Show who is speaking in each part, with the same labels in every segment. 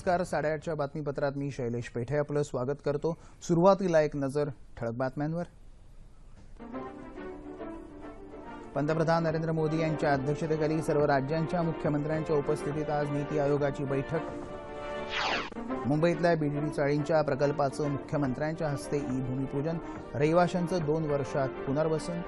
Speaker 1: नमस्कार साडेआठच्या बातमीपत्रात मी शैलेश पेठे आपलं स्वागत करतो. सुरुवातीला एक नजर ठळक बातम्यांवर. पंतप्रधान नरेंद्र मोदी यांच्या अध्यक्षतेखाली सर्व राज्यांच्या मुख्यमंत्र्यांच्या उपस्थितीत आज नीती आयोगाची बैठक. मुंबईतल्या बीडीडी चाळींच्या प्रकल्पाचं मुख्यमंत्र्यांच्या हस्ते ई भूमिपूजन रहिवाशांचं दोन वर्षात पुनर्वसन.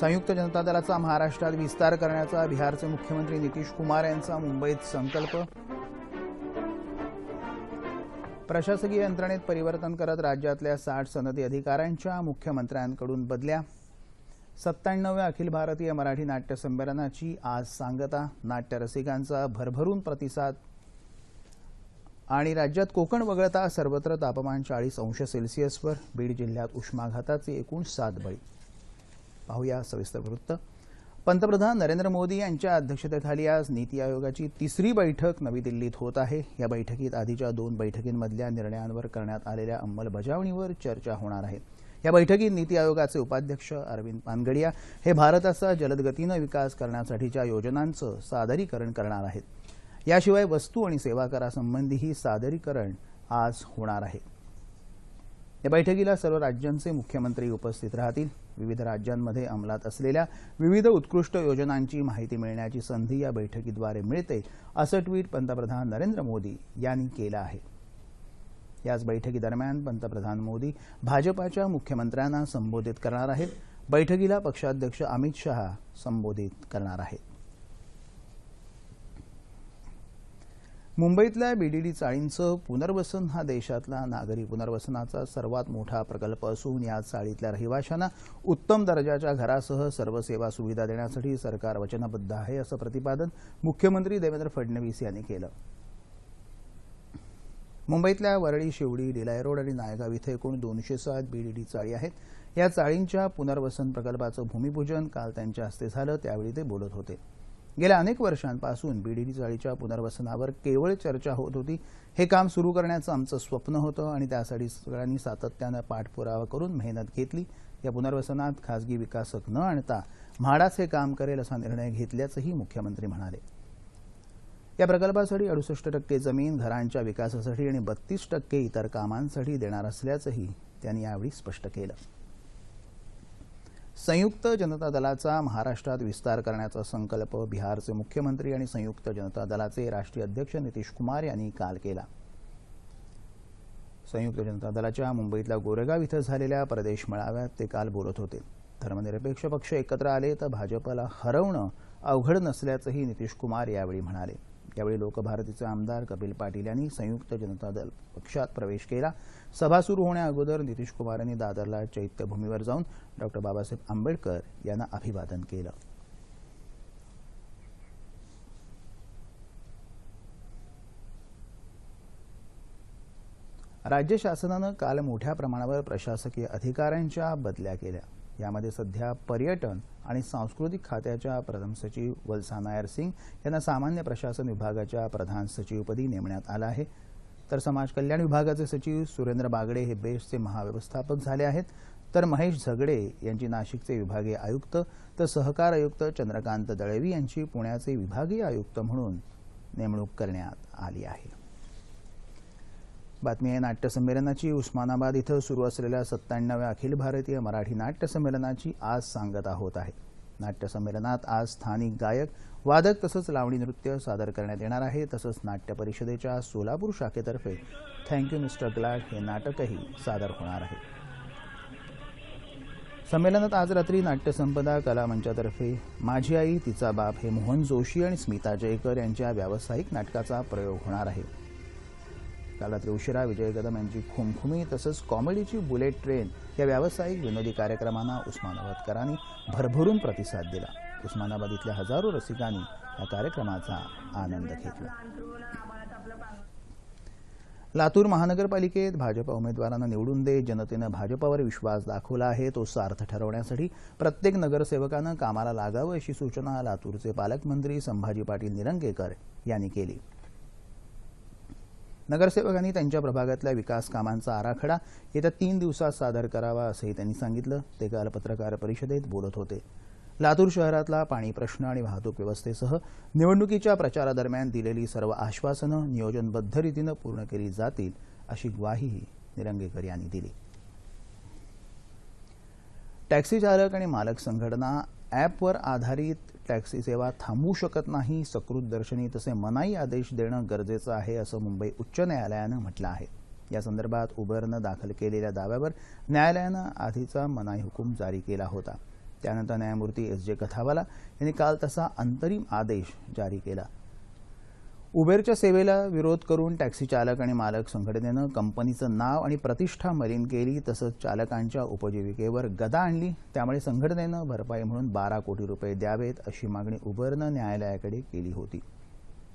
Speaker 1: संयुक्त जनता दलाचा महाराष्ट्रात विस्तार करण्याचा बिहारचे मुख्यमंत्री नितीश कुमार यांचा मुंबईत संकल्प. प्रशासकीय यंत्रणेत परिवर्तन करत राज्यातल्या साठ सनदी अधिकाऱ्यांच्या मुख्यमंत्र्यांकडून बदल्या. सत्त्याण्णव्या अखिल भारतीय मराठी नाट्य संमेलनाची आज सांगता. नाट्य रसिकांचा भरभरून प्रतिसाद. आणि राज्यात कोकण वगळता सर्वत्र तापमान चाळीस अंश सेल्सिअसवर बीड जिल्ह्यात उष्माघाताचे एकूण सात बळी. पाहूया सविस्तर वृत्त. पंतप्रधान नरेंद्र मोदी यांच्या अध्यक्षतेखाली आज नीती आयोगाची तिसरी बैठक नवी दिल्लीत होत आहे. या बैठकीत आधीच्या दोन बैठकींमधल्या निर्णयांवर करण्यात आलेल्या अंमलबजावणीवर चर्चा होणार आहे. या बैठकीत नीती आयोगाचे उपाध्यक्ष अरविंद पानगडिया हे भारताचा जलदगतीनं विकास करण्यासाठीच्या योजनांचं सादरीकरण करणार आहेत. याशिवाय वस्तू आणि सेवा करासंबंधीही सादरीकरण आज होणार आहे. या बैठकीला सर्व राज्यांचे मुख्यमंत्री उपस्थित राहतील. विविध राज्यांमध्ये अंमलात असलेल्या विविध उत्कृष्ट योजनांची माहिती मिळण्याची संधी या बैठकीद्वारे मिळते असं ट्विट पंतप्रधान नरेंद्र मोदी यांनी केलं आहे. याच बैठकीदरम्यान पंतप्रधान मोदी भाजपाच्या मुख्यमंत्र्यांना संबोधित करणार आहेत. बैठकीला पक्षाध्यक्ष अमित शहा संबोधित करणार आहेत. मुंबईतल्या बीडीडी चाळींचं पुनर्वसन हा देशातला नागरी पुनर्वसनाचा सर्वात मोठा प्रकल्प असून या चाळीतल्या रहिवाशांना उत्तम दर्जाच्या घरासह सर्व सेवा सुविधा देण्यासाठी सरकार वचनबद्ध आहे असं प्रतिपादन मुख्यमंत्री देवेंद्र फडणवीस यांनी केलं. मुंबईतल्या वरळी शिवडी लिलाय रोड आणि नायगाव इथं एकूण दोनशे सात बीडीडी चाळी आहेत. या चाळींच्या पुनर्वसन प्रकल्पाचं भूमिपूजन काल त्यांच्या हस्ते झालं त्यावेळी ते बोलत होते. गेल्या अनेक वर्षांपासून बीडीडी चाळीच्या पुनर्वसनावर केवळ चर्चा होत होती. हे काम सुरू करण्याचं आमचं स्वप्न होतं आणि त्यासाठी सगळ्यांनी सातत्यानं पाठपुरावा करून मेहनत घेतली. या पुनर्वसनात खासगी विकासक न आणता म्हाडाच हे काम करेल असा निर्णय घेतल्याचंही मुख्यमंत्री म्हणाले. या प्रकल्पासाठी अडुसष्ट टक्के जमीन घरांच्या विकासासाठी आणि बत्तीस टक्के इतर कामांसाठी देणार असल्याचंही त्यांनी यावेळी स्पष्ट केलं. संयुक्त जनता दलाचा महाराष्ट्रात विस्तार करण्याचा संकल्प बिहारचे मुख्यमंत्री आणि संयुक्त जनता दलाचे राष्ट्रीय अध्यक्ष नितीश कुमार यांनी काल केला. संयुक्त जनता दलाच्या मुंबईतल्या गोरेगाव इथं झालेल्या प्रदेश मेळाव्यात ते काल बोलत होते. धर्मनिरपेक्ष पक्ष एकत्र आले तर भाजपला हरवणं अवघड नसल्याचंही नितीश कुमार यावेळी म्हणाले. यावेळी लोकभारतीचे आमदार कपिल पाटील यांनी संयुक्त जनता दल पक्षात प्रवेश केला. सभा सुरू होण्याअगोदर नितीश कुमार यांनी दादरला चैत्यभूमीवर जाऊन डॉक्टर बाबासाहेब आंबेडकर यांना अभिवादन केलं. राज्य शासनानं काल मोठ्या प्रमाणावर प्रशासकीय अधिकाऱ्यांच्या बदल्या केल्या. यामध्ये सध्या पर्यटन आणि सांस्कृतिक खात्याच्या प्रथम सचिव वल्सा नायर सिंग यांना सामान्य प्रशासन विभागाच्या प्रधान सचिवपदी नेमण्यात आलं आहे. तर समाज कल्याण विभागाचे सचिव सुरेंद्र बागडे हे बेस्टचे महाव्यवस्थापक झाले आहेत. तर महेश झगडे यांची नाशिकचे विभागीय आयुक्त तर सहकार आयुक्त चंद्रकांत दळवी यांची पुण्याचे विभागीय आयुक्त म्हणून नेमणूक करण्यात आली आहे. बातमी आहे नाट्य संमेलनाची उस्मानाबाद इथं सुरू असलेल्या सत्त्याण्णव्या अखिल भारतीय मराठी नाट्य संमेलनाची आज सांगता होत आहे. नाट्य संमेलनात आज स्थानिक गायक वादक तसंच लावणी नृत्य सादर करण्यात येणार आहे. तसंच नाट्य परिषदेच्या सोलापूर शाखेतर्फे थँक्यू मिस्टर ग्लाड हे नाटकही सादर होणार आहे. संमेलनात आज रात्री नाट्यसंपदा कलामंचातर्फे माझी आई तिचा बाप हे मोहन जोशी आणि स्मिता जयकर यांच्या व्यावसायिक नाटकाचा प्रयोग होणार आहे. काल रात्री उशिरा विजय कदम यांची खुमखुमी तसंच कॉमेडीची बुलेट ट्रेन या व्यावसायिक विनोदी कार्यक्रमांना उस्मानाबादकरांनी भरभरून प्रतिसाद दिला. उस्मानाबाद इथल्या हजारो रसिकांनी या कार्यक्रमाचा आनंद घेतला. लातूर महानगरपालिकेत भाजपा उमेदवारांना निवडून देत जनतेनं भाजपावर विश्वास दाखवला आहे तो सार्थ ठरवण्यासाठी प्रत्येक नगरसेवकानं कामाला लागावं अशी सूचना लातूरचे पालकमंत्री संभाजी पाटील निलंगेकर यांनी केली. नगरसेवकांनी त्यांच्या प्रभागातल्या विकास कामांचा आराखडा येत्या तीन दिवसात सादर करावा असंही त्यांनी सांगितलं. ते काल पत्रकार परिषदेत बोलत होते. लातूर शहरातला पाणी प्रश्न आणि वाहतूक व्यवस्थेसह निवडणुकीच्या प्रचारादरम्यान दिलेली सर्व आश्वासनं नियोजनबद्ध रीतीनं पूर्ण केली जातील अशी ग्वाहीही निलंगेकर यांनी दिली. टॅक्सी चालक आणि मालक संघटना ॲपवर आधारित टॅक्सी सेवा थांबवू शकत नाही सकृत दर्शनी तसे मनाई आदेश देणं गरजेचं आहे असं मुंबई उच्च न्यायालयानं म्हटलं आहे. या संदर्भात उबरनं दाखल केलेल्या दाव्यावर न्यायालयानं आधीचा मनाई हुकूम जारी केला होता. त्यानंतर न्यायमूर्ती एस जे कथावाला यांनी काल तसा अंतरिम आदेश जारी केला. उबेरच्या सेवेला विरोध करून टॅक्सी चालक आणि मालक संघटनेनं कंपनीचं नाव आणि प्रतिष्ठा मलिन केली तसंच चालकांच्या उपजीविकेवर गदा आणली. त्यामुळे संघटनेनं भरपाई म्हणून बारा कोटी रुपये द्यावेत अशी मागणी उबरनं न्यायालयाकडे केली होती.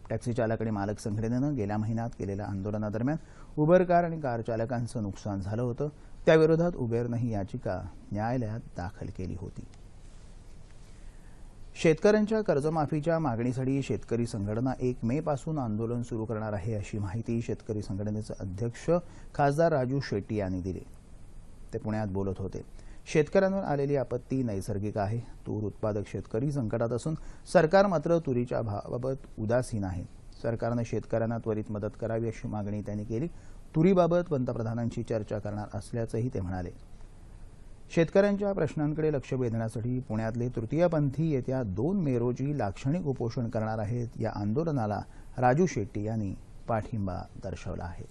Speaker 1: टॅक्सी चालक आणि मालक संघटनेनं गेल्या महिन्यात केलेल्या आंदोलनादरम्यान उबर कार आणि कार चालकांचं नुकसान झालं होतं. त्याविरोधात उबेरनं ही याचिका न्यायालयात दाखल केली होती. शेतकऱ्यांच्या कर्जमाफीच्या मागणीसाठी शेतकरी संघटना एक मे पासून आंदोलन सुरू करणार आहे अशी माहिती शेतकरी संघटनेचे अध्यक्ष खासदार राजू शेट्टी यांनी दिली. ते पुण्यात बोलत होते. शेतकऱ्यांवर आलेली आपत्ती नैसर्गिक आहे. तूर उत्पादक शेतकरी संकटात असून सरकार मात्र तुरीच्या भावाबाबत उदासीन आहे. सरकारनं शेतकऱ्यांना त्वरित मदत करावी अशी मागणी त्यांनी केली. तुरीबाबत पंतप्रधानांशी चर्चा करणार असल्याचंही ते म्हणाले. शेतकऱ्यांच्या प्रश्नांकडे लक्ष वेधण्यासाठी पुण्यातले तृतीयपंथी येत्या दोन मे रोजी लाक्षणिक उपोषण करणार आहेत. या आंदोलनाला राजू शेट्टी यांनी पाठिंबा दर्शवला आहे.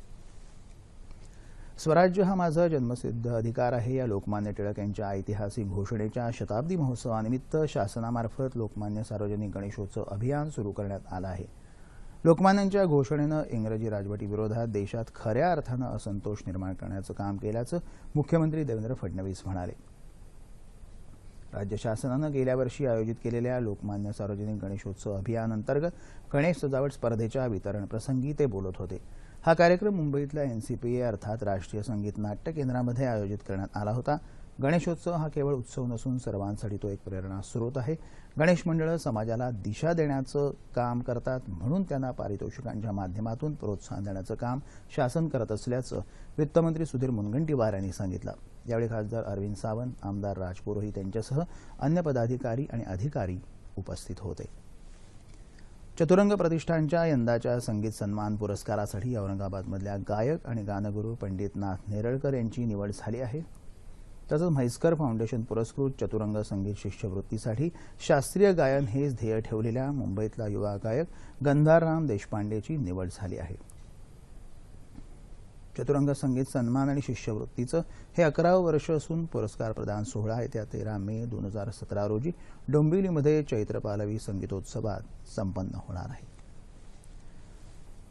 Speaker 1: स्वराज्य हा माझा जन्मसिद्ध अधिकार आहे. या लोकमान्य टिळक यांच्या ऐतिहासिक घोषणेच्या शताब्दी महोत्सवानिमित्त शासनामार्फत लोकमान्य सार्वजनिक गणेशोत्सव अभियान सुरू करण्यात आलं आहे. लोकमान्यांच्या घोषणेनं इंग्रजी राजवटीविरोधात देशात खऱ्या अर्थानं असंतोष निर्माण करण्याचं काम केल्याचं मुख्यमंत्री देवेंद्र फडणवीस म्हणाले. राज्य शासनानं गेल्या वर्षी आयोजित केलेल्या लोकमान्य सार्वजनिक गणेशोत्सव अभियानांतर्गत गणेश सजावट स्पर्धेच्या वितरण प्रसंगी ते बोलत होते. हा कार्यक्रम मुंबईतल्या एनसीपीए अर्थात राष्ट्रीय संगीत नाट्य केंद्रामध्ये आयोजित करण्यात आला होता. गणेशोत्सव हा केवळ उत्सव नसून सर्वांसाठी तो एक प्रेरणा स्रोत आहे. गणेश मंडळं समाजाला दिशा देण्याचं काम करतात म्हणून त्यांना पारितोषिकांच्या माध्यमातून प्रोत्साहन देण्याचं काम शासन करत असल्याचं वित्तमंत्री सुधीर मुनगंटीवार यांनी सांगितलं. यावेळी खासदार अरविंद सावंत आमदार राजपुरोहित यांच्यासह अन्य पदाधिकारी आणि अधिकारी उपस्थित होते. चतुरंग प्रतिष्ठानच्या यंदाच्या संगीत सन्मान पुरस्कारासाठी औरंगाबादमधल्या गायक आणि गानगुरू पंडित नाथ नेरळकर यांची निवड झाली आहे. तसंच म्हैसकर फाउंडेशन पुरस्कृत चतुरंग संगीत शिष्यवृत्तीसाठी शास्त्रीय गायन हेच ध्येय ठेवलेल्या मुंबईतला युवा गायक गंधारराम देशपांडेची निवड झाली आहे. चतुरंग संगीत सन्मान आणि शिष्यवृत्तीचं हे अकरावं वर्ष असून पुरस्कार प्रदान सोहळा येत्या तेरा मे दोन हजार सतरा रोजी डोंबिवलीमध्ये चैत्रपालवी संगीतोत्सवात संपन्न होणार आहे.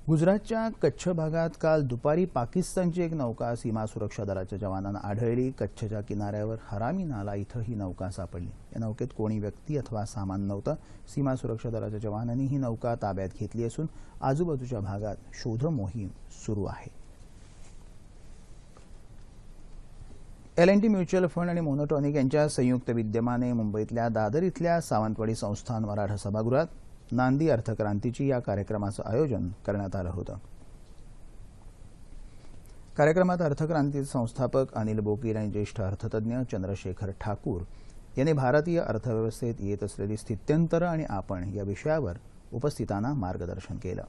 Speaker 1: गुजरातच्या कच्छ भागात काल दुपारी पाकिस्तानची एक नौका सीमा सुरक्षा दलाच्या जवानांना आढळली. कच्छच्या किनाऱ्यावर हरामी नाला इथं ही नौका सापडली. या नौकेत कोणी व्यक्ती अथवा सामान नव्हतं. सीमा सुरक्षा दलाच्या जवानांनी ही नौका ताब्यात घेतली असून आजूबाजूच्या भागात शोध मोहीम सुरू आहे. L N T mutual fund आणि मोनोटॉनिक यांच्या संयुक्त विद्यमाने मुंबईतल्या दादर इथल्या सावंतवाडी संस्थान मराठा सभागृहात नांदी अर्थक्रांतीची या कार्यक्रमाचं आयोजन करण्यात आलं होतं. कार्यक्रमात अर्थक्रांती संस्थापक अनिल बोकीर आणि ज्येष्ठ अर्थतज्ञ चंद्रशेखर ठाकूर यांनी भारतीय अर्थव्यवस्थेत येत असलेली स्थित्यंतरं आणि आपण या विषयावर उपस्थितांना मार्गदर्शन केलं.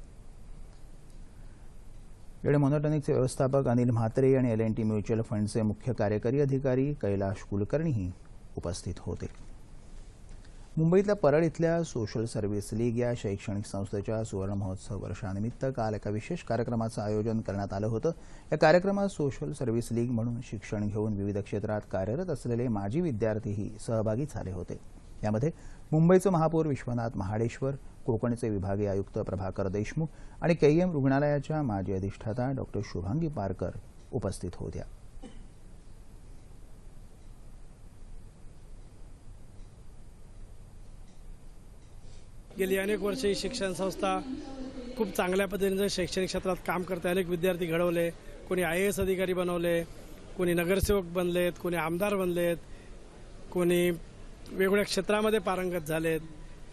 Speaker 1: यावेळी मोनोटॉनिकचे व्यवस्थापक अनिल म्हात्रे आणि एल एन टी म्युच्युअल फंडचे मुख्य कार्यकारी अधिकारी कैलाश कुलकर्णीही उपस्थित होते. मुंबईतल्या परळ इथल्या सोशल सर्व्हिस लीग या शैक्षणिक संस्थेच्या सुवर्ण महोत्सव वर्षानिमित्त काल एका विशेष कार्यक्रमाचं आयोजन करण्यात आलं होतं. या कार्यक्रमात सोशल सर्व्हिस लीग म्हणून शिक्षण घेऊन विविध क्षेत्रात कार्यरत असलेले माजी विद्यार्थीही सहभागी झाले होते. यामध्ये मुंबईचे महापौर विश्वनाथ महाडेश्वर कोकणचे विभागीय आयुक्त प्रभाकर देशमुख आणि केईएम रुग्णालयाच्या माजी अधिष्ठाता डॉक्टर शुभांगी पारकर उपस्थित होत्या.
Speaker 2: गेली अनेक वर्ष ही शिक्षण संस्था खूप चांगल्या पद्धतीने शैक्षणिक क्षेत्रात काम करते. अनेक विद्यार्थी घडवले. कोणी आय ए एस अधिकारी बनवले. कोणी नगरसेवक बनलेत. कोणी आमदार बनलेत. कोणी वेगवेगळ्या क्षेत्रामध्ये पारंगत झालेत.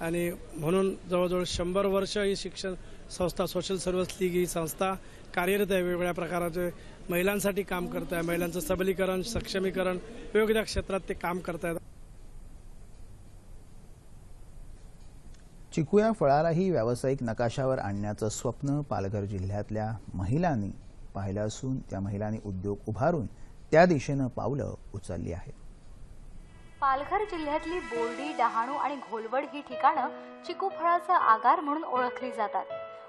Speaker 2: आणि म्हणून जवळजवळ शंभर वर्ष ही शिक्षण संस्था सोशल सर्व्हिस लीग ही संस्था कार्यरत आहे. वेगवेगळ्या प्रकाराचे महिलांसाठी काम करत आहे. महिलांचं सबलीकरण सक्षमीकरण वेगवेगळ्या क्षेत्रात ते काम करत आहेत.
Speaker 1: चिकू या फळालाही व्यावसायिक नकाशावर आणण्याचं स्वप्न पालघर जिल्ह्यातल्या महिलांनी पाहिलं असून त्या महिलांनी उद्योग उभारून त्या दिशेनं पावलं उचलली आहेत.
Speaker 3: पालघर जिल्ह्यातली बोर्डी डहाणू आणि घोलवड ही ठिकाणं चिकू फळाचा आगार म्हणून ओळखली जातात.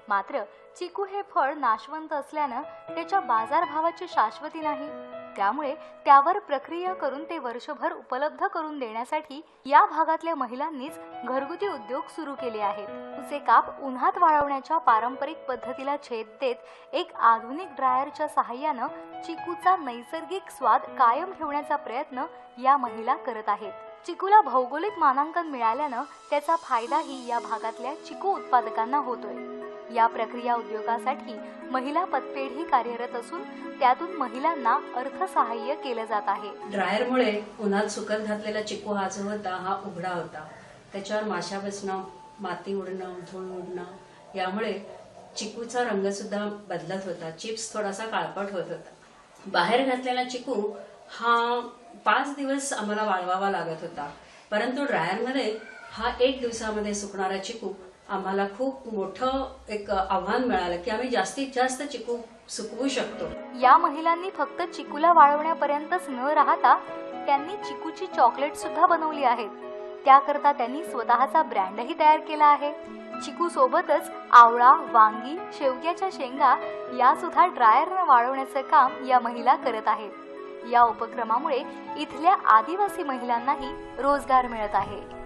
Speaker 3: मात्र चिकू हे फळ नाशवंत असल्यानं त्याच्या बाजारभावाची शाश्वती नाही. त्यामुळे त्यावर प्रक्रिया करून ते वर्षभर उपलब्ध करून देण्यासाठी या भागातल्या महिलांनीच घरगुती उद्योग सुरू केले आहेत. तुझे काप उन्हात वाळवण्याच्या पारंपरिक पद्धतीला छेद देत एक आधुनिक ड्रायरच्या सहाय्यानं चिकूचा नैसर्गिक स्वाद कायम ठेवण्याचा प्रयत्न या महिला करत आहेत. चिकूला भौगोलिक मानांकन मिळाल्यानं त्याचा फायदाही या भागातल्या चिकू उत्पादकांना होतोय. या प्रक्रिया उद्योगासाठी महिला पतपेढी कार्यरत असून त्यातून महिलांना अर्थसहाय्य केलं जात आहे.
Speaker 4: ड्रायरमुळे उन्हात सुकत घातलेला चिकू हा जो होता हा उघडा होता. त्याच्यावर माशा बसणं माती उडणं धूळ उडणं यामुळे चिकूचा रंग सुद्धा बदलत होता. चिप्स थोडासा काळपट होत होता. बाहेर घातलेला चिकू हा पाच दिवस आम्हाला वाळवावा लागत होता. परंतु ड्रायरमध्ये हा एक दिवसामध्ये सुकणारा चिकू आम्हाला खूप मोठं एक आव्हान मिळालं की आम्ही जास्तीत जास्त चिकू सुकवू शकतो.
Speaker 3: या महिलांनी फक्त चिकूला वाळवण्यापर्यंतच न राहता त्यांनी चिकूची चॉकलेट सुद्धा बनवली आहेत त्याकरता त्यांनी स्वतःचा ब्रँडही तयार केला आहे. चिकू सोबतच आवळा वांगी शेवग्याच्या शेंगा या सुद्धा ड्रायरनं वाळवण्याचं काम या महिला करत आहेत. या उपक्रमामुळे इथल्या आदिवासी महिलांनाही रोजगार मिळत आहे.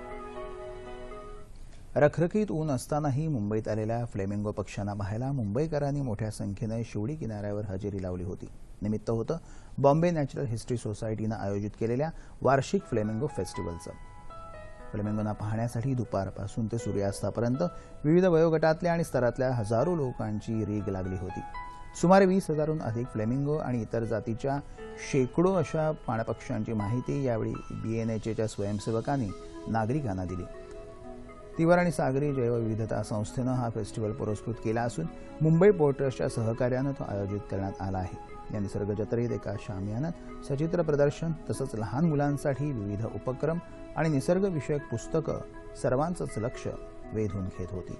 Speaker 1: रखरखीत ऊन असतानाही मुंबईत आलेल्या फ्लेमिंगो पक्ष्यांना पाहायला मुंबईकरांनी मोठ्या संख्येनं शिवडी किनाऱ्यावर हजेरी लावली होती. निमित्त होतं बॉम्बे नॅचरल हिस्ट्री सोसायटीनं आयोजित केलेल्या वार्षिक फ्लेमिंगो फेस्टिवलचं. फ्लेमिंगोना पाहण्यासाठी दुपारपासून ते सूर्यास्तापर्यंत विविध वयोगटातल्या आणि स्तरातल्या हजारो लोकांची रीग लागली होती. सुमारे वीस हजारहून अधिक फ्लेमिंगो आणि इतर जातीच्या शेकडो अशा पाणपक्ष्यांची माहिती यावेळी बीएनएचच्या स्वयंसेवकांनी नागरिकांना दिली. तिवार आणि सागरी जैवविविधता संस्थेनं हा फेस्टिवल पुरस्कृत केला असून मुंबई पोर्ट ट्रस्टच्या सहकार्यानं तो आयोजित करण्यात आला आहे. या निसर्ग जत्रेत एका शामियानात सचित्र प्रदर्शन तसंच लहान मुलांसाठी विविध उपक्रम आणि निसर्गविषयक पुस्तकं सर्वांचंच लक्ष वेधून घेत होती.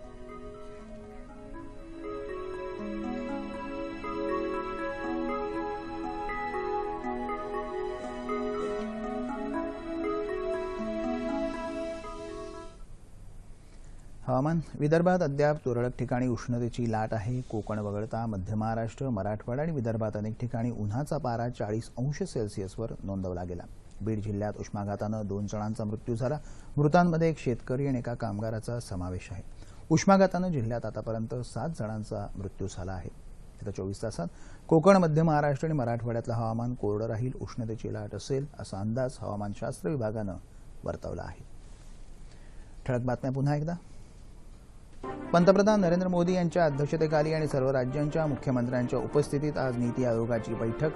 Speaker 1: हवामान. विदर्भात अद्याप तुरळक ठिकाणी उष्णतेची लाट आहे. कोकण वगळता मध्य महाराष्ट्र मराठवाडा आणि विदर्भात अनेक ठिकाणी उन्हाचा पारा चाळीस अंश सेल्सिअसवर नोंदवला गेला. बीड जिल्ह्यात उष्माघातानं दोन जणांचा मृत्यू झाला. मृतांमध्ये एक शेतकरी आणि एका कामगाराचा समावेश आहे. उष्माघातानं जिल्ह्यात आतापर्यंत सात जणांचा मृत्यू झाला आहे. येत्या चोवीस तासात कोकण मध्य महाराष्ट्र आणि मराठवाड्यातलं हवामान कोरडं राहील उष्णतेची लाट असेल असा अंदाज हवामानशास्त्र विभागानं वर्तवला आहे. ठळक बातम्या पुन्हा एकदा. पंतप्रधान नरेंद्र मोदी यांच्या अध्यक्षतेखाली आणि सर्व राज्यांच्या मुख्यमंत्र्यांच्या उपस्थितीत आज नीती आयोगाची बैठक.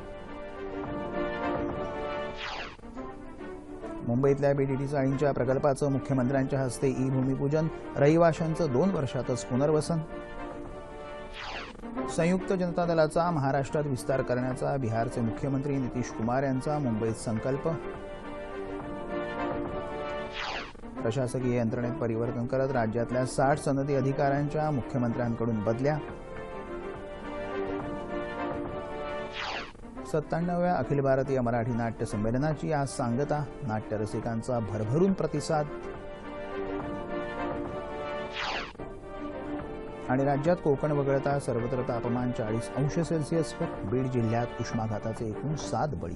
Speaker 1: मुंबईतल्या बीडीटी चाळींच्या प्रकल्पाचं मुख्यमंत्र्यांच्या हस्ते ई भूमिपूजन रहिवाशांचं दोन वर्षातच पुनर्वसन संयुक्त जनता दलाचा महाराष्ट्रात विस्तार करण्याचा बिहारचे मुख्यमंत्री नितीश कुमार यांचा मुंबईत संकल्प. प्रशासकीय यंत्रणेत परिवर्तन करत राज्यातल्या साठ सनदी अधिकाऱ्यांच्या मुख्यमंत्र्यांकडून बदल्या. सत्त्याण्णव्या अखिल भारतीय मराठी नाट्य संमेलनाची आज सांगता. नाट्यरसिकांचा भरभरून प्रतिसाद. आणि राज्यात कोकण वगळता सर्वत्र तापमान चाळीस अंश सेल्सिअसवर बीड जिल्ह्यात उष्माघाताचे एकूण सात बळी.